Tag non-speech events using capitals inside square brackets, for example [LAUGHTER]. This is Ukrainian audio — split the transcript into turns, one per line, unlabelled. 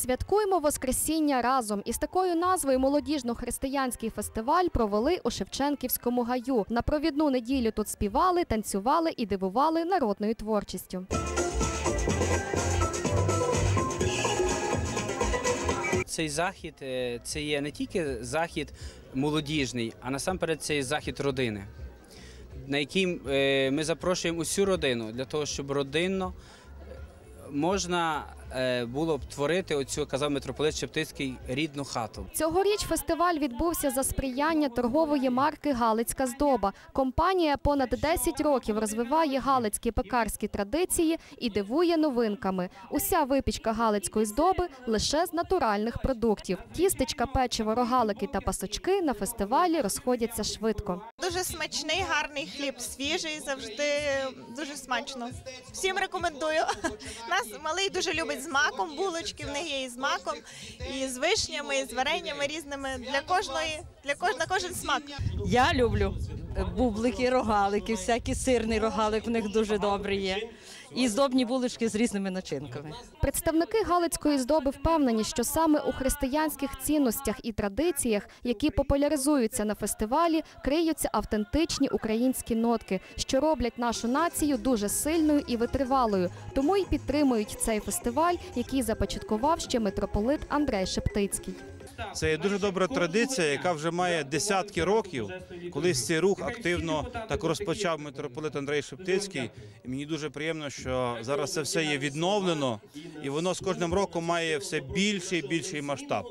Святкуємо Воскресіння разом. Із такою назвою молодіжно-християнський фестиваль провели у Шевченківському гаю. На провідну неділю тут співали, танцювали і дивували народною творчістю.
Цей захід е, це є не тільки захід молодіжний, а насамперед це є захід родини, на який е, ми запрошуємо усю родину для того, щоб родинно е, можна було б творити оцю, казав митрополит Шептицький, рідну хату.
Цьогоріч фестиваль відбувся за сприяння торгової марки Галицька здоба. Компанія понад 10 років розвиває галицькі пекарські традиції і дивує новинками. Уся випічка галицької здоби лише з натуральних продуктів. Тістечка, печиво, рогалики та пасочки на фестивалі розходяться швидко.
Дуже смачний, гарний хліб, свіжий, завжди дуже смачно. Всім рекомендую. [LAUGHS] Нас малий дуже любить з маком, булочки в них є і з маком, і з вишнями, і з вареннями різними. Для кожної, для кож, на кожен смак.
Я люблю бублики, рогалики, всякі сирний рогалик в них дуже добрий є. І здобні булочки з різними начинками.
Представники галицької здоби впевнені, що саме у християнських цінностях і традиціях, які популяризуються на фестивалі, криються автентичні українські нотки, що роблять нашу націю дуже сильною і витривалою. Тому й підтримують цей фестиваль, який започаткував ще митрополит Андрей Шептицький.
Це є дуже добра традиція, яка вже має десятки років. Колись цей рух активно так розпочав митрополит Андрей Шептицький. І мені дуже приємно, що зараз це все є відновлено, і воно з кожним роком має все більший і більший масштаб.